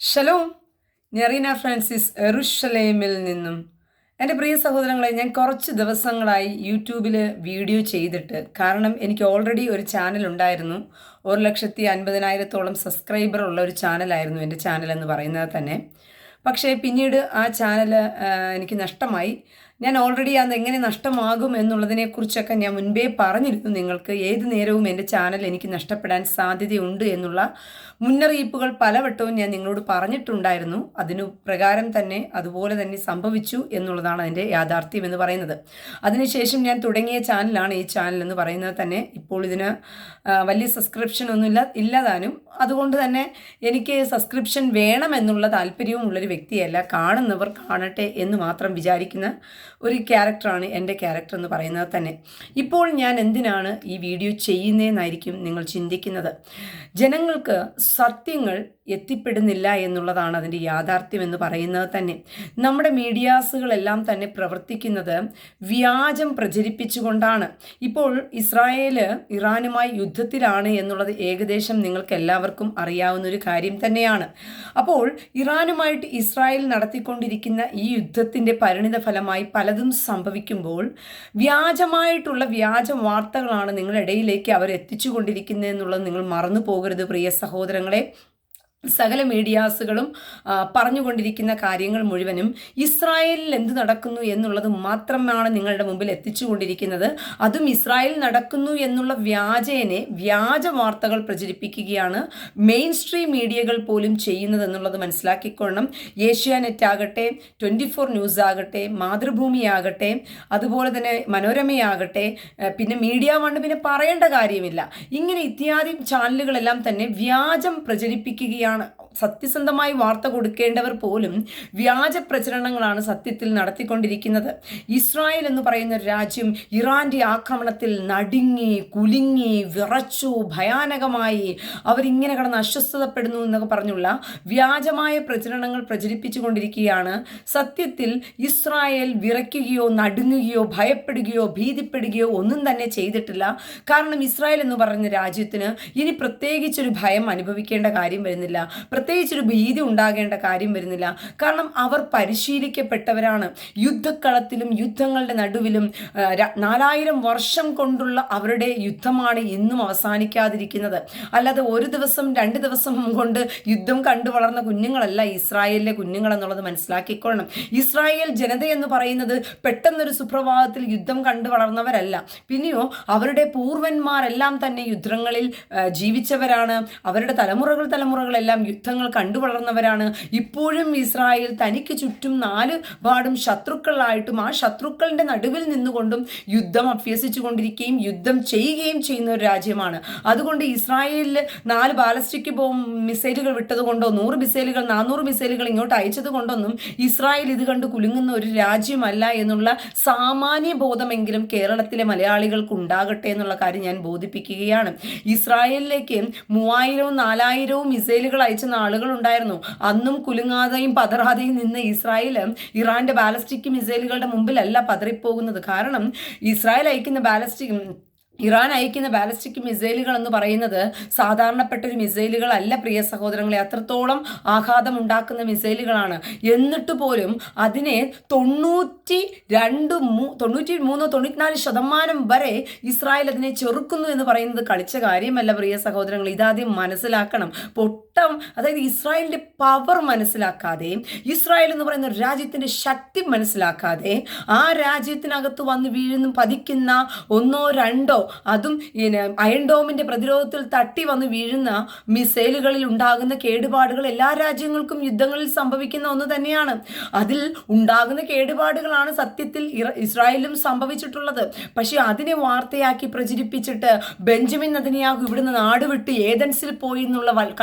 Shalom. ഞെറീന Francis എറുഷലേമിൽ നിന്നും. എന്റെ പ്രിയ സഹോദരങ്ങളെ ഞാൻ കുറച്ച് ദിവസങ്ങളായി യൂട്യൂബിൽ വീഡിയോ ചെയ്തിട്ട് കാരണം എനിക്ക് ഓൾറെഡി ഒരു ചാനൽ ഉണ്ടായിരുന്നു. ഒരു ലക്ഷത്തി അൻപതിനായിരത്തോളം സബ്സ്ക്രൈബർ ഉള്ള ഒരു ചാനലായിരുന്നു എന്റെ ചാനൽ എന്ന് പറയുന്നത് തന്നെ. പക്ഷേ പിന്നീട് ആ ചാനൽ എനിക്ക് നഷ്ടമായി. ഞാൻ ഓൾറെഡി അത് എങ്ങനെ നഷ്ടമാകും എന്നുള്ളതിനെക്കുറിച്ചൊക്കെ ഞാൻ മുൻപേ പറഞ്ഞിരുന്നു നിങ്ങൾക്ക്. ഏത് നേരവും എന്റെ ചാനൽ എനിക്ക് നഷ്ടപ്പെടാൻ സാധ്യതയുണ്ട് എന്നുള്ള മുന്നറിയിപ്പുകൾ പലവട്ടവും ഞാൻ നിങ്ങളോട് പറഞ്ഞിട്ടുണ്ടായിരുന്നു. അതിനു പ്രകാരം തന്നെ അതുപോലെ തന്നെ സംഭവിച്ചു എന്നുള്ളതാണ് അതിന്റെ യാഥാർത്ഥ്യം എന്ന് പറയുന്നത്. അതിനുശേഷം ഞാൻ തുടങ്ങിയ ചാനലാണ് ഈ ചാനൽ എന്ന് പറയുന്നത് തന്നെ. ഇപ്പോൾ ഇതിന് വലിയ സബ്സ്ക്രിപ്ഷൻ ഒന്നും ഒന്നുമില്ല ഇല്ലതാനും അതുകൊണ്ട് തന്നെ എനിക്ക് സബ്സ്ക്രിപ്ഷൻ വേണമെന്നുള്ള താല്പര്യവും ഉള്ളൊരു വ്യക്തിയല്ല. കാണുന്നവർ കാണട്ടെ എന്ന് മാത്രം വിചാരിക്കുന്ന ഒരു ക്യാരക്ടറാണ് എന്റെ ക്യാരക്ടർ എന്ന് പറയുന്നത് തന്നെ. ഇപ്പോൾ ഞാൻ എന്തിനാണ് ഈ വീഡിയോ ചെയ്യുന്നതെന്നായിരിക്കും നിങ്ങൾ ചിന്തിക്കുന്നത്? ജനങ്ങൾക്ക് സത്യങ്ങൾ എത്തിപ്പെടുന്നില്ല എന്നുള്ളതാണ് അതിന്റെ യാഥാർത്ഥ്യം എന്ന് പറയുന്നത് തന്നെ. നമ്മുടെ മീഡിയാസുകളെല്ലാം തന്നെ പ്രവർത്തിക്കുന്നത് വ്യാജം പ്രചരിപ്പിച്ചുകൊണ്ടാണ്. ഇപ്പോൾ ഇസ്രായേൽ ഇറാനുമായി യുദ്ധത്തിലാണ് എന്നുള്ളത് ഏകദേശം നിങ്ങൾക്ക് എല്ലാവർക്കും അറിയാവുന്ന ഒരു കാര്യം തന്നെയാണ്. അപ്പോൾ ഇറാനുമായിട്ട് ഇസ്രായേൽ നടത്തിക്കൊണ്ടിരിക്കുന്ന ഈ യുദ്ധത്തിന്റെ പരിണിത ഫലമായി പലതും സംഭവിക്കുമ്പോൾ വ്യാജമായിട്ടുള്ള വ്യാജ വാർത്തകളാണ് നിങ്ങളുടെ ഇടയിലേക്ക് അവർ എത്തിച്ചുകൊണ്ടിരിക്കുന്നത് എന്നുള്ളത് നിങ്ങൾ മറന്നു പോകരുത് പ്രിയ സഹോദരങ്ങളെ. സകല മീഡിയാസുകളും പറഞ്ഞുകൊണ്ടിരിക്കുന്ന കാര്യങ്ങൾ മുഴുവനും ഇസ്രായേലിൽ എന്ത് നടക്കുന്നു എന്നുള്ളത് മാത്രമാണ് നിങ്ങളുടെ മുമ്പിൽ എത്തിച്ചുകൊണ്ടിരിക്കുന്നത്. അതും ഇസ്രായേൽ നടക്കുന്നു എന്നുള്ള വ്യാജേനെ വ്യാജ വാർത്തകൾ പ്രചരിപ്പിക്കുകയാണ് മെയിൻ സ്ട്രീം മീഡിയകൾ പോലും ചെയ്യുന്നത് എന്നുള്ളത് മനസ്സിലാക്കിക്കൊള്ളണം. ഏഷ്യാനെറ്റ് ആകട്ടെ ട്വന്റി ഫോർ ന്യൂസ് ആകട്ടെ മാതൃഭൂമി ആകട്ടെ അതുപോലെ തന്നെ മനോരമയാകട്ടെ പിന്നെ മീഡിയ വണ്ട് പിന്നെ പറയേണ്ട കാര്യമില്ല. ഇങ്ങനെ ഇത്യാദി ചാനലുകളെല്ലാം തന്നെ വ്യാജം പ്രചരിപ്പിക്കുകയാണ് ആണ് സത്യസന്ധമായി വാർത്ത കൊടുക്കേണ്ടവർ പോലും വ്യാജ പ്രചരണങ്ങളാണ് സത്യത്തിൽ നടത്തിക്കൊണ്ടിരിക്കുന്നത്. ഇസ്രായേൽ എന്ന് പറയുന്ന രാജ്യം ഇറാന്റെ ആക്രമണത്തിൽ നടുങ്ങി കുലുങ്ങി വിറച്ചു ഭയാനകമായി അവരിങ്ങനെ കിടന്ന് അസ്വസ്ഥതപ്പെടുന്നു എന്നൊക്കെ പറഞ്ഞുള്ള വ്യാജമായ പ്രചരണങ്ങൾ പ്രചരിപ്പിച്ചുകൊണ്ടിരിക്കുകയാണ്. സത്യത്തിൽ ഇസ്രായേൽ വിറയ്ക്കുകയോ നടുങ്ങുകയോ ഭയപ്പെടുകയോ ഭീതിപ്പെടുകയോ ഒന്നും തന്നെ ചെയ്തിട്ടില്ല. കാരണം ഇസ്രായേൽ എന്ന് പറയുന്ന രാജ്യത്തിന് ഇനി പ്രത്യേകിച്ചൊരു ഭയം അനുഭവിക്കേണ്ട കാര്യം വരുന്നില്ല. പ്രത്യേകിച്ചൊരു ഭീതി ഉണ്ടാകേണ്ട കാര്യം വരുന്നില്ല. കാരണം അവർ പരിശീലിക്കപ്പെട്ടവരാണ്. യുദ്ധക്കളത്തിലും യുദ്ധങ്ങളുടെ നടുവിലും നാലായിരം വർഷം കൊണ്ടുള്ള അവരുടെ യുദ്ധമാണ് ഇന്നും അവസാനിക്കാതിരിക്കുന്നത്. അല്ലാതെ ഒരു ദിവസം രണ്ട് ദിവസം കൊണ്ട് യുദ്ധം കണ്ടു വളർന്ന കുഞ്ഞുങ്ങളല്ല ഇസ്രായേലിലെ കുഞ്ഞുങ്ങൾ എന്നുള്ളത് മനസ്സിലാക്കിക്കൊള്ളണം. ഇസ്രായേൽ ജനത എന്ന് പറയുന്നത് പെട്ടെന്നൊരു സുപ്രഭാതത്തിൽ യുദ്ധം കണ്ടു വളർന്നവരല്ല. പിന്നെയോ അവരുടെ പൂർവന്മാരെല്ലാം തന്നെ യുദ്ധങ്ങളിൽ ജീവിച്ചവരാണ്. അവരുടെ തലമുറകൾ തലമുറകളെല്ലാം യുദ്ധങ്ങൾ കണ്ടു വളർന്നവരാണ്. ഇപ്പോഴും ഇസ്രായേൽ തനിക്ക് ചുറ്റും നാല് പാടും ശത്രുക്കളായിട്ടും ആ ശത്രുക്കളുടെ നടുവിൽ നിന്നുകൊണ്ടും യുദ്ധം അഭ്യസിച്ചു കൊണ്ടിരിക്കുകയും യുദ്ധം ചെയ്യുകയും ചെയ്യുന്ന ഒരു രാജ്യമാണ്. അതുകൊണ്ട് ഇസ്രായേലിൽ നാല് ബാലസ്റ്റിക് ബോംബ് മിസൈലുകൾ വിട്ടതുകൊണ്ടോ നൂറ് മിസൈലുകൾ നാനൂറ് മിസൈലുകൾ ഇങ്ങോട്ട് അയച്ചത് കൊണ്ടൊന്നും ഇസ്രായേൽ ഇത് കണ്ട് കുലുങ്ങുന്ന ഒരു രാജ്യമല്ല എന്നുള്ള സാമാന്യ ബോധമെങ്കിലും കേരളത്തിലെ മലയാളികൾക്ക് ഉണ്ടാകട്ടെ എന്നുള്ള കാര്യം ഞാൻ ബോധിപ്പിക്കുകയാണ്. ഇസ്രായേലിലേക്ക് മൂവായിരവും നാലായിരവും മിസൈലുകൾ അയച്ച ആളുകൾ ഉണ്ടായിരുന്നു അന്നും കുലുങ്ങാതെയും പതറാതെയും നിന്ന് ഇസ്രായേൽ ഇറാന്റെ ബാലസ്റ്റിക് മിസൈലുകളുടെ മുമ്പിലല്ല പതറിപ്പോകുന്നത്. കാരണം ഇസ്രായേൽ അയക്കുന്ന ബാലസ്റ്റിക് ഇറാൻ അയക്കുന്ന ബാലിസ്റ്റിക് മിസൈലുകൾ എന്ന് പറയുന്നത് സാധാരണപ്പെട്ട ഒരു മിസൈലുകളല്ല പ്രിയ സഹോദരങ്ങളെ. അത്രത്തോളം ആഘാതം ഉണ്ടാക്കുന്ന മിസൈലുകളാണ്. എന്നിട്ട് പോലും അതിനെ തൊണ്ണൂറ്റി രണ്ട് മൂ തൊണ്ണൂറ്റി മൂന്നോ തൊണ്ണൂറ്റിനാല് ശതമാനം വരെ ഇസ്രായേൽ അതിനെ ചെറുക്കുന്നു എന്ന് പറയുന്നത് കളിച്ച കാര്യമല്ല പ്രിയ സഹോദരങ്ങൾ ഇതാദ്യം മനസ്സിലാക്കണം. പൊട്ടം അതായത് ഇസ്രായേലിന്റെ പവർ മനസ്സിലാക്കാതെ ഇസ്രായേൽ എന്ന് പറയുന്ന രാജ്യത്തിന്റെ ശക്തി മനസ്സിലാക്കാതെ ആ രാജ്യത്തിനകത്ത് വന്ന് വീഴുന്നു പതിക്കുന്ന ഒന്നോ രണ്ടോ അതും പിന്നെ അയൺ ഡോമിന്റെ പ്രതിരോധത്തിൽ തട്ടി വന്ന് വീഴുന്ന മിസൈലുകളിൽ ഉണ്ടാകുന്ന കേടുപാടുകൾ എല്ലാ രാജ്യങ്ങൾക്കും യുദ്ധങ്ങളിൽ സംഭവിക്കുന്ന ഒന്ന് തന്നെയാണ്. അതിൽ ഉണ്ടാകുന്ന കേടുപാടുകളാണ് സത്യത്തിൽ ഇസ്രായേലും സംഭവിച്ചിട്ടുള്ളത്. പക്ഷേ അതിനെ വാർത്തയാക്കി പ്രചരിപ്പിച്ചിട്ട് ബെഞ്ചമിൻ നദിനിയാഹു ഇവിടുന്ന് നാടുവിട്ട് ഏതൻസിൽ പോയി എന്നുള്ള വൽ-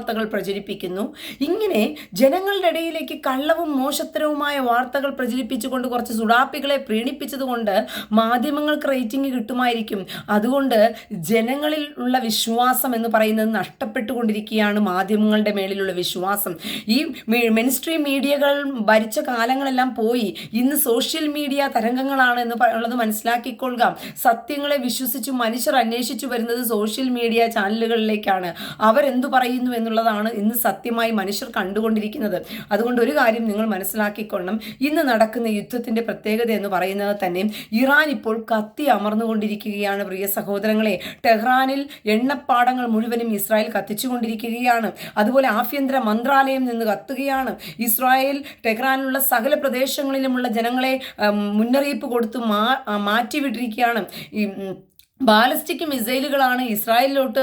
കള്ളവാർത്തകൾ പ്രചരിപ്പിക്കുന്നു. ഇങ്ങനെ ജനങ്ങളുടെ ഇടയിലേക്ക് കള്ളവും മോശത്തരവുമായ വാർത്തകൾ പ്രചരിപ്പിച്ചുകൊണ്ട് കുറച്ച് സുഡാപ്പികളെ പ്രീണിപ്പിച്ചതുകൊണ്ട് മാധ്യമങ്ങൾക്ക് റേറ്റിംഗ് കിട്ടുമായിരിക്കും. അതുകൊണ്ട് ജനങ്ങളിൽ ഉള്ള വിശ്വാസം എന്ന് പറയുന്നത് നഷ്ടപ്പെട്ടുകൊണ്ടിരിക്കുകയാണ് മാധ്യമങ്ങളുടെ മേളിലുള്ള വിശ്വാസം. ഈ മെയിൻസ്ട്രീം മീഡിയകൾ ഭരിച്ച കാലങ്ങളെല്ലാം പോയി. ഇന്ന് സോഷ്യൽ മീഡിയ തരംഗങ്ങളാണ് എന്ന് പറയുന്നത് മനസ്സിലാക്കിക്കൊള്ളുക. സത്യങ്ങളെ വിശ്വസിച്ച് മനുഷ്യർ അന്വേഷിച്ചു വരുന്നത് സോഷ്യൽ മീഡിയ ചാനലുകളിലേക്കാണ് അവരെന്തു പറയുന്നു എന്നുള്ള എന്നുള്ളതാണ് ഇന്ന് സത്യമായി മനുഷ്യർ കണ്ടുകൊണ്ടിരിക്കുന്നത്. അതുകൊണ്ട് ഒരു കാര്യം നിങ്ങൾ മനസ്സിലാക്കിക്കൊള്ളണം. ഇന്ന് നടക്കുന്ന യുദ്ധത്തിന്റെ പ്രത്യേകത എന്ന് പറയുന്നത് തന്നെ ഇറാൻ ഇപ്പോൾ കത്തി അമർന്നുകൊണ്ടിരിക്കുകയാണ് പ്രിയ സഹോദരങ്ങളെ. ടെഹ്റാനിൽ എണ്ണപ്പാടങ്ങൾ മുഴുവനും ഇസ്രായേൽ കത്തിച്ചുകൊണ്ടിരിക്കുകയാണ്. അതുപോലെ ആഭ്യന്തര മന്ത്രാലയം നിന്ന് കത്തുകയാണ്. ഇസ്രായേൽ ടെഹ്റാനിലുള്ള സകല പ്രദേശങ്ങളിലുമുള്ള ജനങ്ങളെ മുന്നറിയിപ്പ് കൊടുത്ത് മാ മാറ്റിവിട്ടിരിക്കുകയാണ്. ഈ ബാലിസ്റ്റിക് മിസൈലുകളാണ് ഇസ്രായേലിലോട്ട്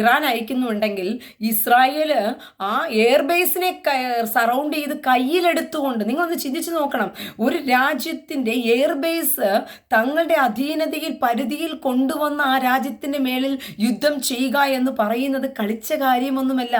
ഇറാൻ അയക്കുന്നുണ്ടെങ്കിൽ ഇസ്രായേൽ ആ എയർബേസിനെ സറൗണ്ട് ചെയ്ത് കയ്യിലെടുത്തുകൊണ്ട് നിങ്ങളൊന്ന് ചിന്തിച്ചു നോക്കണം. ഒരു രാജ്യത്തിന്റെ എയർബേസ് തങ്ങളുടെ അധീനതയിൽ പരിധിയിൽ കൊണ്ടുവന്ന ആ രാജ്യത്തിന്റെ മേളിൽ യുദ്ധം ചെയ്യുക എന്ന് പറയുന്നത് കളിച്ച കാര്യമൊന്നുമല്ല.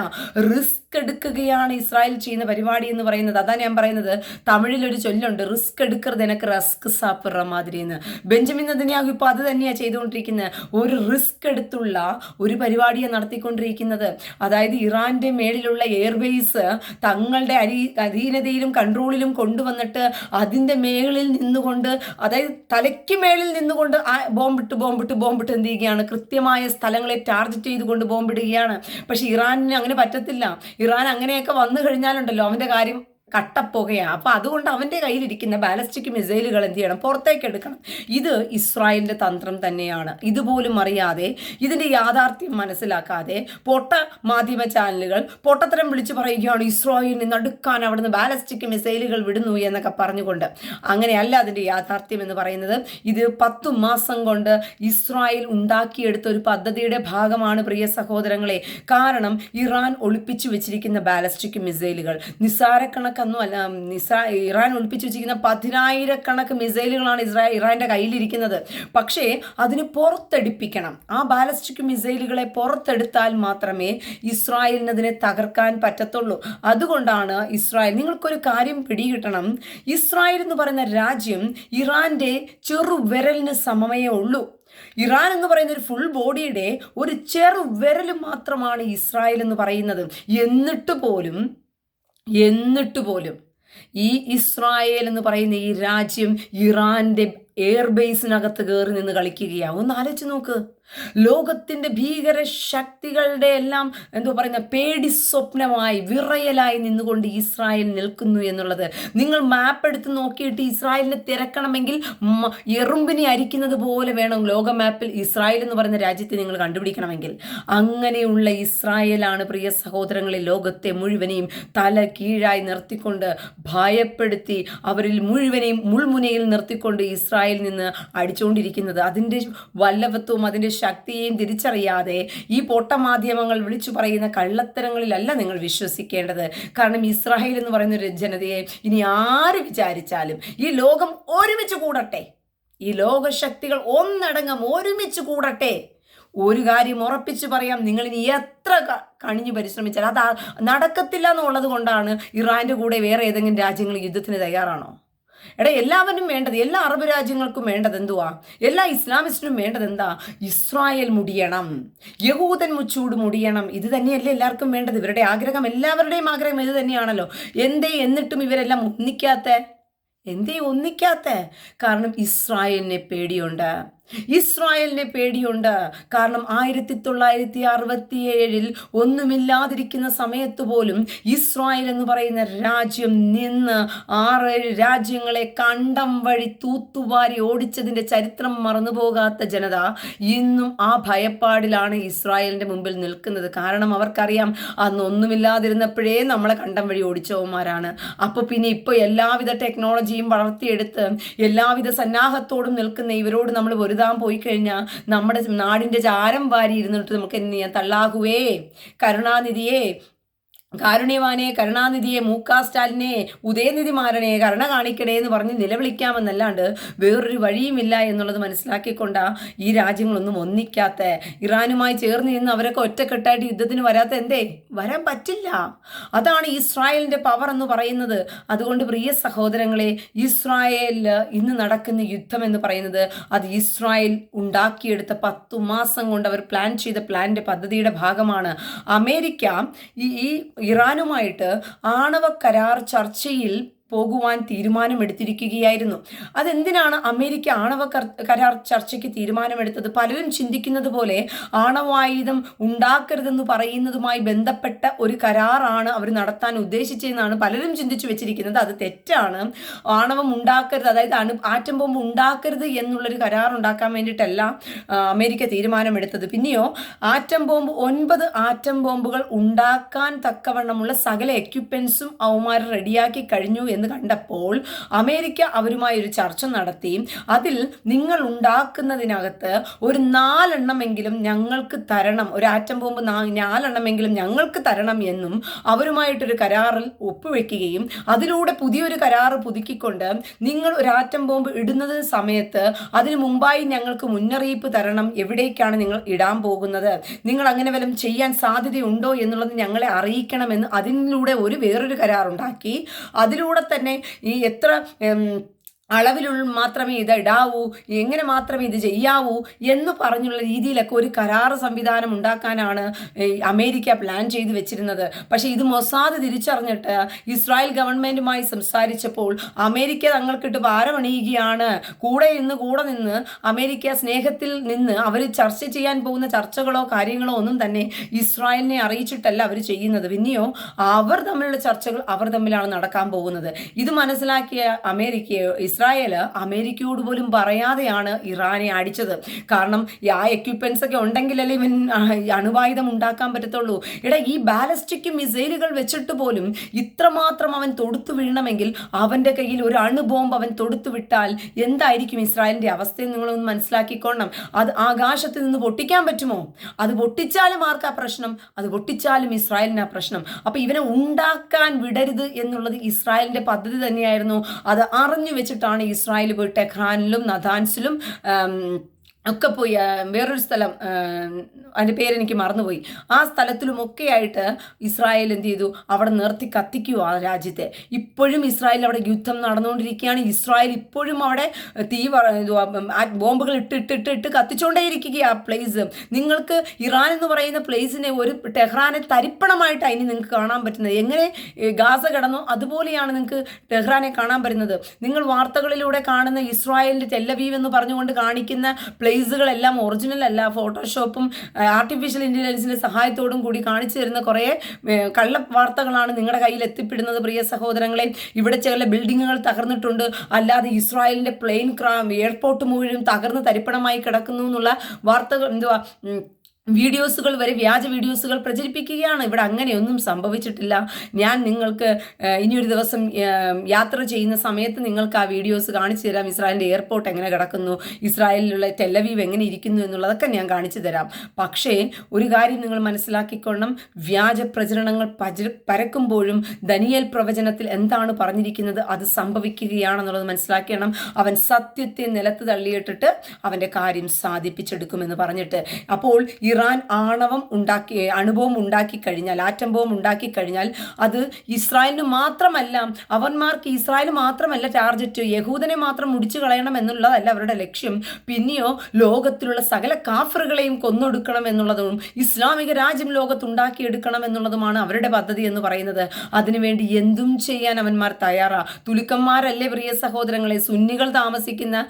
റിസ്ക് എടുക്കുകയാണ് ഇസ്രായേൽ ചെയ്യുന്ന പരിപാടി എന്ന് പറയുന്നത്. അതാ ഞാൻ പറയുന്നത്. തമിഴിലൊരു ചൊല്ലുണ്ട് റിസ്ക് എടുക്കരുത് എനിക്ക് റസ്ക് സാപ്പിറ മാതിരി എന്ന് ബെഞ്ചമിൻ നദിനിയാകും ഇപ്പോൾ അത് തന്നെയാണ് ചെയ്തുകൊണ്ടിരിക്കുന്നത് ഒരു റിസ്ക് എടുത്തുള്ള ഒരു പരിപാടിയാണ് നടത്തിക്കൊണ്ടിരിക്കുന്നത്. അതായത് ഇറാന്റെ മേളിലുള്ള എയർവേസ് തങ്ങളുടെ അരി അധീനതയിലും കൺട്രോളിലും കൊണ്ടുവന്നിട്ട് അതിന്റെ മേളിൽ നിന്നുകൊണ്ട് അതായത് തലയ്ക്ക് മേളിൽ നിന്നുകൊണ്ട് ബോംബിട്ട് ബോംബിട്ട് ബോംബിട്ട് എന്ത് ചെയ്യുകയാണ്? കൃത്യമായ സ്ഥലങ്ങളെ ടാർജറ്റ് ചെയ്തുകൊണ്ട് ബോംബിടുകയാണ്. പക്ഷെ ഇറാനിന് അങ്ങനെ പറ്റത്തില്ല. ഇറാൻ അങ്ങനെയൊക്കെ വന്നു കഴിഞ്ഞാലുണ്ടല്ലോ അവന്റെ കാര്യം. കട്ടപ്പുകയാണ് അപ്പോൾ അതുകൊണ്ട് അവന്റെ കയ്യിലിരിക്കുന്ന ബാലസ്റ്റിക് മിസൈലുകൾ എന്ത് ചെയ്യണം? പുറത്തേക്ക് എടുക്കണം. ഇത് ഇസ്രായേലിന്റെ തന്ത്രം തന്നെയാണ്. ഇതുപോലും അറിയാതെ ഇതിന്റെ യാഥാർത്ഥ്യം മനസ്സിലാക്കാതെ പൊട്ട മാധ്യമ ചാനലുകൾ പൊട്ടത്തരം വിളിച്ചു പറയുകയാണ് ഇസ്രായേലിനെ നടുക്കാൻ അവിടുന്ന് ബാലസ്റ്റിക് മിസൈലുകൾ വിടുന്നു എന്നൊക്കെ പറഞ്ഞുകൊണ്ട്. അങ്ങനെയല്ല അതിന്റെ യാഥാർത്ഥ്യം എന്ന് പറയുന്നത്. ഇത് പത്തു മാസം കൊണ്ട് ഇസ്രായേൽ ഉണ്ടാക്കിയെടുത്ത ഒരു പദ്ധതിയുടെ ഭാഗമാണ് പ്രിയ സഹോദരങ്ങളെ. കാരണം ഇറാൻ ഒളിപ്പിച്ചു വെച്ചിരിക്കുന്ന ബാലസ്റ്റിക് മിസൈലുകൾ. നിസ്സാരക്കണക്ക് കണക്കൊന്നും അല്ല ഇസ്രാ ഇറാൻ ഒളിപ്പിച്ചു വെച്ചിരിക്കുന്ന പതിനായിരക്കണക്ക് മിസൈലുകളാണ് ഇസ്രായേൽ ഇറാന്റെ കയ്യിലിരിക്കുന്നത്. പക്ഷേ അതിന് പുറത്തെടുപ്പിക്കണം. ആ ബാലസ്റ്റിക് മിസൈലുകളെ പുറത്തെടുത്താൽ മാത്രമേ ഇസ്രായേലിന് അതിനെ തകർക്കാൻ പറ്റത്തുള്ളൂ. അതുകൊണ്ടാണ് ഇസ്രായേൽ നിങ്ങൾക്കൊരു കാര്യം പിടികിട്ടണം. ഇസ്രായേൽ എന്ന് പറയുന്ന രാജ്യം ഇറാന്റെ ചെറുവിരലിന് സമമേ ഉള്ളൂ. ഇറാൻ എന്ന് പറയുന്ന ഒരു ഫുൾ ബോഡിയുടെ ഒരു ചെറു വിരൽ മാത്രമാണ് ഇസ്രായേൽ എന്ന് പറയുന്നത്. എന്നിട്ട് പോലും എന്നിട്ട് പോലും ഈ ഇസ്രായേൽ എന്ന് പറയുന്ന ഈ രാജ്യം ഇറാന്റെ എയർബേസിനകത്ത് കയറി നിന്ന് കളിക്കുകയാണ് ഒന്ന് ആലോചിച്ച് നോക്ക്. ലോകത്തിന്റെ ഭീകര ശക്തികളുടെ എല്ലാം എന്തോ പറയുന്ന പേടി സ്വപ്നമായി വിറയലായി നിന്നുകൊണ്ട് ഇസ്രായേൽ നിൽക്കുന്നു എന്നുള്ളത്. നിങ്ങൾ മാപ്പ് എടുത്ത് നോക്കിയിട്ട് ഇസ്രായേലിനെ തിരക്കണമെങ്കിൽ എറുമ്പിനെ അരിക്കുന്നത് പോലെ വേണം ലോക മാപ്പിൽ ഇസ്രായേൽ എന്ന് പറയുന്ന രാജ്യത്തെ നിങ്ങൾ കണ്ടുപിടിക്കണമെങ്കിൽ. അങ്ങനെയുള്ള ഇസ്രായേലാണ് പ്രിയ സഹോദരങ്ങളെ ലോകത്തെ മുഴുവനെയും തല കീഴായി നിർത്തിക്കൊണ്ട് ഭയപ്പെടുത്തി അവരിൽ മുഴുവനെയും മുൾമുനയിൽ നിർത്തിക്കൊണ്ട് ഇസ്രായേലിൽ നിന്ന് അടിച്ചുകൊണ്ടിരിക്കുന്നത് അതിന്റെ വല്ലഭത്വവും അതിന്റെ ശക്തിയെയും തിരിച്ചറിയാതെ ഈ പൊട്ടമാധ്യമങ്ങൾ വിളിച്ചു പറയുന്ന കള്ളത്തരങ്ങളിലല്ല നിങ്ങൾ വിശ്വസിക്കേണ്ടത്. കാരണം ഇസ്രായേൽ എന്ന് പറയുന്ന ഒരു ജനതയെ ഇനി ആര് വിചാരിച്ചാലും ഈ ലോകം ഒരുമിച്ച് കൂടട്ടെ. ഈ ലോകശക്തികൾ ഒന്നടങ്കം ഒരുമിച്ച് കൂടട്ടെ. ഒരു കാര്യം ഉറപ്പിച്ച് പറയാം നിങ്ങൾ ഇനി എത്ര കണിഞ്ഞു പരിശ്രമിച്ചാൽ അത് നടക്കത്തില്ല എന്നുള്ളത് കൊണ്ടാണ് ഇറാന്റെ കൂടെ വേറെ ഏതെങ്കിലും രാജ്യങ്ങൾ യുദ്ധത്തിന് തയ്യാറാണോ? എടാ എല്ലാവരും വേണ്ടത് എല്ലാ അറബ് രാജ്യങ്ങൾക്കും വേണ്ടത് എന്തുവാ? എല്ലാ ഇസ്ലാമിസ്റ്റിനും വേണ്ടത് എന്താ? ഇസ്രായേൽ മുടിയണം. യഹൂദൻ മുച്ചൂട് മുടിയണം. ഇത് തന്നെയല്ലേ എല്ലാവർക്കും വേണ്ടത്. ഇവരുടെ ആഗ്രഹം എല്ലാവരുടെയും ആഗ്രഹം ഇത് തന്നെയാണല്ലോ. എന്തേ എന്നിട്ടും ഇവരെല്ലാം ഒന്നിക്കാത്ത? എന്തേ ഒന്നിക്കാത്ത? കാരണം ഇസ്രായേലിനെ പേടിയുണ്ട്. ഇസ്രായേലിനെ പേടിയുണ്ട്. കാരണം ആയിരത്തി തൊള്ളായിരത്തി അറുപത്തി ഏഴിൽ ഒന്നുമില്ലാതിരിക്കുന്ന സമയത്ത് പോലും ഇസ്രായേൽ എന്ന് പറയുന്ന രാജ്യം നിന്ന് ആറേഴ് രാജ്യങ്ങളെ കണ്ടം വഴി തൂത്തുവാരി ഓടിച്ചതിന്റെ ചരിത്രം മറന്നുപോകാത്ത ജനത ഇന്നും ആ ഭയപ്പാടിലാണ് ഇസ്രായേലിന്റെ മുമ്പിൽ നിൽക്കുന്നത്. കാരണം അവർക്കറിയാം അന്ന് ഒന്നുമില്ലാതിരുന്നപ്പോഴേ നമ്മളെ കണ്ടം വഴി ഓടിച്ചവന്മാരാണ്. അപ്പോൾ പിന്നെ ഇപ്പോൾ എല്ലാവിധ ടെക്നോളജിയും വളർത്തിയെടുത്ത് എല്ലാവിധ സന്നാഹത്തോടും നിൽക്കുന്ന ഇവരോട് നമ്മൾ ഒരു എഴുതാൻ പോയി കഴിഞ്ഞാൽ നമ്മുടെ നാടിന്റെ ചാരം വാരി ഇരുന്നിട്ട് നമുക്ക് എന്ത് ചെയ്യാം? തള്ളാകുവേ. കരുണാനിധിയെ കാരുണ്യവാനെ കരുണാനിധിയെ മൂക്കാ സ്റ്റാലിനെ ഉദയനിധി മാരനെ കരുണ കാണിക്കണേ എന്ന് പറഞ്ഞ് നിലവിളിക്കാമെന്നല്ലാണ്ട് വേറൊരു വഴിയുമില്ല എന്നുള്ളത് മനസ്സിലാക്കിക്കൊണ്ടാ ഈ രാജ്യങ്ങളൊന്നും ഒന്നിക്കാത്ത ഇറാനുമായി ചേർന്ന് നിന്ന് അവരൊക്കെ ഒറ്റക്കെട്ടായിട്ട് യുദ്ധത്തിന് വരാത്ത എന്തേ? വരാൻ പറ്റില്ല. അതാണ് ഇസ്രായേലിന്റെ പവർ എന്ന് പറയുന്നത്. അതുകൊണ്ട് പ്രിയ സഹോദരങ്ങളെ ഇസ്രായേലിൽ ഇന്ന് നടക്കുന്ന യുദ്ധം എന്ന് പറയുന്നത് അത് ഇസ്രായേൽ ഉണ്ടാക്കിയെടുത്ത പത്തു മാസം കൊണ്ട് അവർ പ്ലാൻ ചെയ്ത പ്ലാന്റെ പദ്ധതിയുടെ ഭാഗമാണ്. അമേരിക്ക ഈ ഇറാനുമായിട്ട് ആണവ കരാർ ചർച്ചയിൽ പോകുവാൻ തീരുമാനമെടുത്തിരിക്കുകയായിരുന്നു. അതെന്തിനാണ് അമേരിക്ക ആണവ കരാർ ചർച്ചയ്ക്ക് തീരുമാനമെടുത്തത്? പലരും ചിന്തിക്കുന്നത് പോലെ ആണവായുധം ഉണ്ടാക്കരുതെന്ന് പറയുന്നതുമായി ബന്ധപ്പെട്ട ഒരു കരാറാണ് അവർ നടത്താൻ ഉദ്ദേശിച്ചതെന്നാണ് പലരും ചിന്തിച്ചു വെച്ചിരിക്കുന്നത്. അത് തെറ്റാണ്. ആണവം ഉണ്ടാക്കരുത് അതായത് അണു ആറ്റം ബോംബ് ഉണ്ടാക്കരുത് എന്നുള്ളൊരു കരാർ ഉണ്ടാക്കാൻ വേണ്ടിയിട്ടല്ല അമേരിക്ക തീരുമാനമെടുത്തത്. പിന്നെയോ ആറ്റം ബോംബ് ഒൻപത് ആറ്റം ബോംബുകൾ ഉണ്ടാക്കാൻ തക്കവണ്ണമുള്ള സകല എക്യുപ്മെൻസും അവന്മാർ റെഡിയാക്കി കഴിഞ്ഞു എന്ന് കണ്ടപ്പോൾ അമേരിക്ക അവരുമായി ഒരു ചർച്ച നടത്തി. അതിൽ നിങ്ങൾ ഉണ്ടാക്കുന്നതിനകത്ത് ഒരു നാലെണ്ണമെങ്കിലും ഞങ്ങൾക്ക് തരണം. ഒരു ആറ്റം ബോംബ് നാലെണ്ണമെങ്കിലും ഞങ്ങൾക്ക് തരണം എന്നും അവരുമായിട്ടൊരു കരാറിൽ ഒപ്പുവെക്കുകയും അതിലൂടെ പുതിയൊരു കരാറ് പുതുക്കിക്കൊണ്ട് നിങ്ങൾ ഒരു ആറ്റം ബോംബ് ഇടുന്നത് സമയത്ത് അതിനു മുമ്പായി ഞങ്ങൾക്ക് മുന്നറിയിപ്പ് തരണം എവിടേക്കാണ് നിങ്ങൾ ഇടാൻ പോകുന്നത്? നിങ്ങൾ അങ്ങനെ വല്ലതും ചെയ്യാൻ സാധ്യതയുണ്ടോ എന്നുള്ളത് ഞങ്ങളെ അറിയിക്കണമെന്ന് അതിലൂടെ ഒരു വേറൊരു കരാറുണ്ടാക്കി. അതിലൂടെ തന്നെ ഈ എത്ര അളവിലുള്ള മാത്രമേ ഇത് ഇടാവൂ എങ്ങനെ മാത്രമേ ഇത് ചെയ്യാവൂ എന്ന് പറഞ്ഞുള്ള രീതിയിലൊക്കെ ഒരു കരാറ് സംവിധാനം ഉണ്ടാക്കാനാണ് അമേരിക്ക പ്ലാൻ ചെയ്തു വെച്ചിരുന്നത്. പക്ഷേ ഇത് മൊസാദ് തിരിച്ചറിഞ്ഞിട്ട് ഇസ്രായേൽ ഗവൺമെന്റുമായി സംസാരിച്ചപ്പോൾ അമേരിക്ക തങ്ങൾക്കിട്ട് ഭാരമണിയുകയാണ്. കൂടെ നിന്ന് കൂടെ നിന്ന് അമേരിക്ക സ്നേഹത്തിൽ നിന്ന് അവർ ചർച്ച ചെയ്യാൻ പോകുന്ന ചർച്ചകളോ കാര്യങ്ങളോ ഒന്നും തന്നെ ഇസ്രായേലിനെ അറിയിച്ചിട്ടല്ല അവർ ചെയ്യുന്നത്. പിന്നെയോ അവർ തമ്മിലുള്ള ചർച്ചകൾ അവർ തമ്മിലാണ് നടക്കാൻ പോകുന്നത്. ഇത് മനസ്സിലാക്കിയ അമേരിക്കയോ ഇസ്രായേൽ അമേരിക്കയോട് പോലും പറയാതെയാണ് ഇറാനെ അടിച്ചത്. കാരണം ആ എക്യുപ്മെന്റ്സ് ഒക്കെ ഉണ്ടെങ്കിലല്ലേ ഇവൻ അണുവായുധം ഉണ്ടാക്കാൻ പറ്റത്തുള്ളൂ. എടാ ഈ ബാലസ്റ്റിക് മിസൈലുകൾ വെച്ചിട്ട് പോലും ഇത്രമാത്രം അവൻ തൊടുത്തു വീഴണമെങ്കിൽ അവന്റെ കയ്യിൽ ഒരു അണുബോംബ് അവൻ തൊടുത്തു വിട്ടാൽ എന്തായിരിക്കും ഇസ്രായേലിന്റെ അവസ്ഥയെന്ന് നിങ്ങളൊന്ന് മനസ്സിലാക്കിക്കൊള്ളണം. അത് ആകാശത്ത് നിന്ന് പൊട്ടിക്കാൻ പറ്റുമോ? അത് പൊട്ടിച്ചാലും ആർക്കാ പ്രശ്നം? അത് പൊട്ടിച്ചാലും ഇസ്രായേലിനാ പ്രശ്നം. അപ്പോൾ ഇവനെ ഉണ്ടാക്കാൻ വിടരുത് എന്നുള്ളത് ഇസ്രായേലിന്റെ പദ്ധതി തന്നെയായിരുന്നു. അത് അറിഞ്ഞു വെച്ചിട്ടാണ് ഇസ്രായേൽ പോയി ടെഹ്റാനിലും നദാൻസിലും ഒക്കെ പോയി വേറൊരു സ്ഥലം അതിന്റെ പേരെനിക്ക് മറന്നുപോയി. ആ സ്ഥലത്തിലുമൊക്കെ ആയിട്ട് ഇസ്രായേൽ എന്ത് ചെയ്തു? അവിടെ നിർത്തി കത്തിക്കുക ആ രാജ്യത്തെ. ഇപ്പോഴും ഇസ്രായേൽ അവിടെ യുദ്ധം നടന്നുകൊണ്ടിരിക്കുകയാണ്. ഇസ്രായേൽ ഇപ്പോഴും അവിടെ തീ ബോംബുകൾ ഇട്ട് ഇട്ട് ഇട്ട് ഇട്ട് കത്തിച്ചുകൊണ്ടേയിരിക്കുക ആ പ്ലേസ് നിങ്ങൾക്ക് ഇറാൻ എന്ന് പറയുന്ന പ്ലേസിനെ ഒരു ടെഹ്റാനെ തരിപ്പണമായിട്ട് അതിന് നിങ്ങൾക്ക് കാണാൻ പറ്റുന്നത്. എങ്ങനെ ഗാസ കിടന്നോ? അതുപോലെയാണ് നിങ്ങൾക്ക് ടെഹ്റാനെ കാണാൻ പറ്റുന്നത്. നിങ്ങൾ വാർത്തകളിലൂടെ കാണുന്ന ഇസ്രായേലിന്റെ ടെല്ലവീവ് എന്ന് പറഞ്ഞുകൊണ്ട് കാണിക്കുന്ന പ്ലേസുകളെല്ലാം ഒറിജിനൽ അല്ല ഫോട്ടോഷോപ്പും ആർട്ടിഫിഷ്യൽ ഇന്റലിജൻസിന്റെ സഹായത്തോടും കൂടി കാണിച്ചു തരുന്ന കുറേ കള്ള വാർത്തകളാണ് നിങ്ങളുടെ കയ്യിൽ എത്തിപ്പെടുന്നത് പ്രിയ സഹോദരങ്ങളെ. ഇവിടെ ചില ബിൽഡിങ്ങുകൾ തകർന്നിട്ടുണ്ട്. അല്ലാതെ ഇസ്രായേലിന്റെ പ്ലെയിൻ ക്രാ എയർപോർട്ട് മുഴുവൻ തകർന്ന് തരിപ്പണമായി കിടക്കുന്നു എന്നുള്ള വാർത്തകൾ എന്തുവാ വീഡിയോസുകൾ വരെ വ്യാജ വീഡിയോസുകൾ പ്രചരിപ്പിക്കുകയാണ്. ഇവിടെ അങ്ങനെയൊന്നും സംഭവിച്ചിട്ടില്ല. ഞാൻ നിങ്ങൾക്ക് ഇനിയൊരു ദിവസം യാത്ര ചെയ്യുന്ന സമയത്ത് നിങ്ങൾക്ക് ആ വീഡിയോസ് കാണിച്ചു തരാം. ഇസ്രായേലിന്റെ എയർപോർട്ട് എങ്ങനെ കിടക്കുന്നു ഇസ്രായേലിലുള്ള ടെല്ലവീവ് എങ്ങനെ ഇരിക്കുന്നു എന്നുള്ളതൊക്കെ ഞാൻ കാണിച്ചു തരാം. പക്ഷേ ഒരു കാര്യം നിങ്ങൾ മനസ്സിലാക്കിക്കൊള്ളണം. വ്യാജ പ്രചരണങ്ങൾ പരക്കുമ്പോഴും ദനിയൽ പ്രവചനത്തിൽ എന്താണ് പറഞ്ഞിരിക്കുന്നത് അത് സംഭവിക്കുകയാണെന്നുള്ളത് മനസ്സിലാക്കണം. അവൻ സത്യത്തെ നിലത്ത് തള്ളിയിട്ടിട്ട് അവന്റെ കാര്യം സാധിപ്പിച്ചെടുക്കുമെന്ന് പറഞ്ഞിട്ട്. അപ്പോൾ ഇറാൻ ആണവം ഉണ്ടാക്കി അണുഭവം ഉണ്ടാക്കി കഴിഞ്ഞാൽ ആറ്റം ബോം ഉണ്ടാക്കി കഴിഞ്ഞാൽ അത് ഇസ്രായേലിന് മാത്രമല്ല അവന്മാർക്ക് ഇസ്രായേൽ മാത്രമല്ല ടാർജറ്റ് യഹൂദനെ മാത്രം മുടിച്ചു കളയണം എന്നുള്ളതല്ല അവരുടെ ലക്ഷ്യം. പിന്നെയോ ലോകത്തിലുള്ള സകല കാഫറുകളെയും കൊന്നൊടുക്കണം എന്നുള്ളതും ഇസ്ലാമിക രാജ്യം ലോകത്ത് ഉണ്ടാക്കിയെടുക്കണം എന്നുള്ളതുമാണ് അവരുടെ പദ്ധതി എന്ന് പറയുന്നത്. അതിനുവേണ്ടി എന്തും ചെയ്യാൻ അവന്മാർ തയ്യാറാ. തുലുക്കന്മാരല്ലേ പ്രിയ സഹോദരങ്ങളെ സുന്നികൾ താമസിക്കുന്ന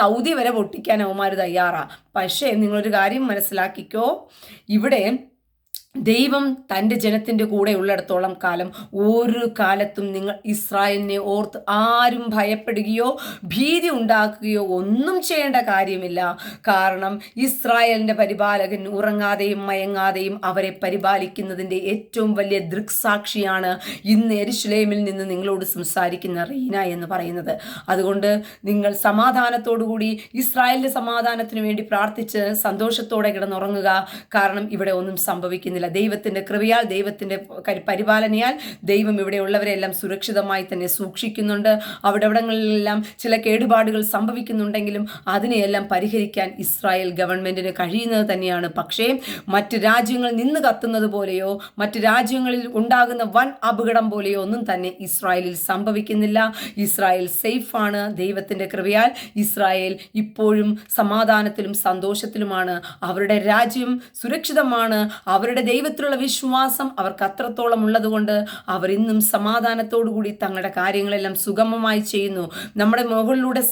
സൗദി വരെ പൊട്ടിക്കാൻ അവന്മാർ തയ്യാറാ. പക്ഷേ നിങ്ങളൊരു കാര്യം മനസ്സിലാക്കിക്കോ ഇവിടെ ദൈവം തന്റെ ജനത്തിന്റെ കൂടെ ഉള്ളിടത്തോളം കാലം ഒരു കാലത്തും നിങ്ങൾ ഇസ്രായേലിനെ ഓർത്ത് ആരും ഭയപ്പെടുകയോ ഭീതി ഉണ്ടാക്കുകയോ ഒന്നും ചെയ്യേണ്ട കാര്യമില്ല. കാരണം ഇസ്രായേലിന്റെ പരിപാലകൻ ഉറങ്ങാതെയും മയങ്ങാതെയും അവരെ പരിപാലിക്കുന്നതിന്റെ ഏറ്റവും വലിയ ദൃക്സാക്ഷിയാണ് ഇന്ന് എരിശുലേമിൽ നിന്ന് നിങ്ങളോട് സംസാരിക്കുന്ന റീന എന്ന് പറയുന്നത്. അതുകൊണ്ട് നിങ്ങൾ സമാധാനത്തോടുകൂടി ഇസ്രായേലിന്റെ സമാധാനത്തിന് വേണ്ടി പ്രാർത്ഥിച്ച് സന്തോഷത്തോടെ കിടന്നുറങ്ങുക. കാരണം ഇവിടെ ഒന്നും സംഭവിക്കുന്നില്ല. സാധിക്കുന്നില്ല ദൈവത്തിന്റെ കൃപയാൽ ദൈവത്തിന്റെ പരിപാലനയാൽ ദൈവം ഇവിടെ ഇവിടെയുള്ളവരെല്ലാം സുരക്ഷിതമായി തന്നെ സൂക്ഷിക്കുന്നുണ്ട്. അവിടെവിടങ്ങളിലെല്ലാം ചില കേടുപാടുകൾ സംഭവിക്കുന്നുണ്ടെങ്കിലും അതിനെയെല്ലാം പരിഹരിക്കാൻ ഇസ്രായേൽ ഗവൺമെന്റിന് കഴിയുന്നത് തന്നെയാണ്. പക്ഷേ മറ്റ് രാജ്യങ്ങൾ നിന്ന് കത്തുന്നത് പോലെയോ മറ്റ് രാജ്യങ്ങളിൽ ഉണ്ടാകുന്ന വൻ അപകടം പോലെയോ ഒന്നും തന്നെ ഇസ്രായേലിൽ സംഭവിക്കുന്നില്ല. ഇസ്രായേൽ സേഫാണ് ദൈവത്തിന്റെ കൃപയാൽ. ഇസ്രായേൽ ഇപ്പോഴും സമാധാനത്തിലും സന്തോഷത്തിലുമാണ്. അവരുടെ രാജ്യം സുരക്ഷിതമാണ്. അവരുടെ ദൈവത്തിലുള്ള വിശ്വാസം അവർക്ക് അത്രത്തോളം ഉള്ളതുകൊണ്ട് അവർ ഇന്നും സമാധാനത്തോടുകൂടി തങ്ങളുടെ കാര്യങ്ങളെല്ലാം സുഗമമായി ചെയ്യുന്നു. നമ്മുടെ മുകളിലൂടെ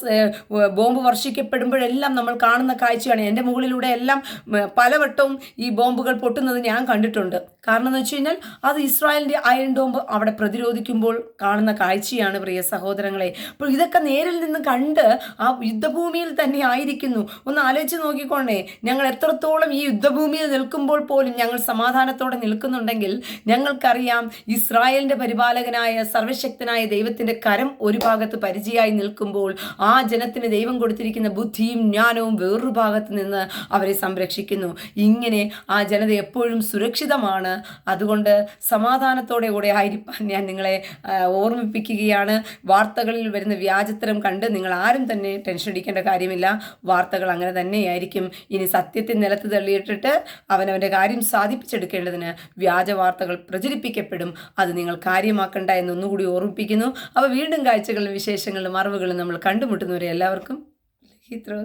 ബോംബ് വർഷിക്കപ്പെടുമ്പോഴെല്ലാം നമ്മൾ കാണുന്ന കാഴ്ചയാണ്. എന്റെ മുകളിലൂടെ എല്ലാം പലവട്ടവും ഈ ബോംബുകൾ പൊട്ടുന്നത് ഞാൻ കണ്ടിട്ടുണ്ട്. കാരണം എന്ന് വെച്ച് കഴിഞ്ഞാൽ അത് ഇസ്രായേലിന്റെ അയൺ ബോംബ് അവിടെ പ്രതിരോധിക്കുമ്പോൾ കാണുന്ന കാഴ്ചയാണ് പ്രിയ സഹോദരങ്ങളെ. അപ്പോൾ ഇതൊക്കെ നേരിൽ നിന്ന് കണ്ട് ആ യുദ്ധഭൂമിയിൽ തന്നെ ആയിരിക്കുന്നു. ഒന്ന് ആലോചിച്ച് നോക്കിക്കോണേ. ഞങ്ങൾ എത്രത്തോളം ഈ യുദ്ധഭൂമിയിൽ നിൽക്കുമ്പോൾ പോലും ഞങ്ങൾ സമാധാനത്തോടെ നിൽക്കുന്നുണ്ടെങ്കിൽ ഞങ്ങൾക്കറിയാം ഇസ്രായേലിന്റെ പരിപാലകനായ സർവശക്തനായ ദൈവത്തിന്റെ കരം ഒരു ഭാഗത്ത് പരിചയമായി നിൽക്കുമ്പോൾ ആ ജനത്തിന് ദൈവം കൊടുത്തിരിക്കുന്ന ബുദ്ധിയും ജ്ഞാനവും വേറൊരു ഭാഗത്ത് നിന്ന് അവരെ സംരക്ഷിക്കുന്നു. ഇങ്ങനെ ആ ജനത എപ്പോഴും സുരക്ഷിതമാണ്. അതുകൊണ്ട് സമാധാനത്തോടെ കൂടെ ആയിരിക്കാൻ ഞാൻ നിങ്ങളെ ഓർമ്മിപ്പിക്കുകയാണ്. വാർത്തകളിൽ വരുന്ന വ്യാജത്തരം കണ്ട് നിങ്ങൾ ആരും തന്നെ ടെൻഷൻ അടിക്കേണ്ട കാര്യമില്ല. വാർത്തകൾ അങ്ങനെ തന്നെയായിരിക്കും. ഇനി സത്യത്തെ നിലത്ത് തള്ളിയിട്ടിട്ട് അവനവന്റെ കാര്യം സാധിപ്പിച്ചെടുക്കേണ്ടതിന് വ്യാജ വാർത്തകൾ പ്രചരിപ്പിക്കപ്പെടും. അത് നിങ്ങൾ കാര്യമാക്കണ്ട എന്നൊന്നുകൂടി ഓർമ്മിപ്പിക്കുന്നു. അപ്പോൾ വീണ്ടും കാഴ്ചകളും വിശേഷങ്ങളും അറിവുകളും നമ്മൾ കണ്ടുമുട്ടുന്നവരെ എല്ലാവർക്കും ഹിത്രോ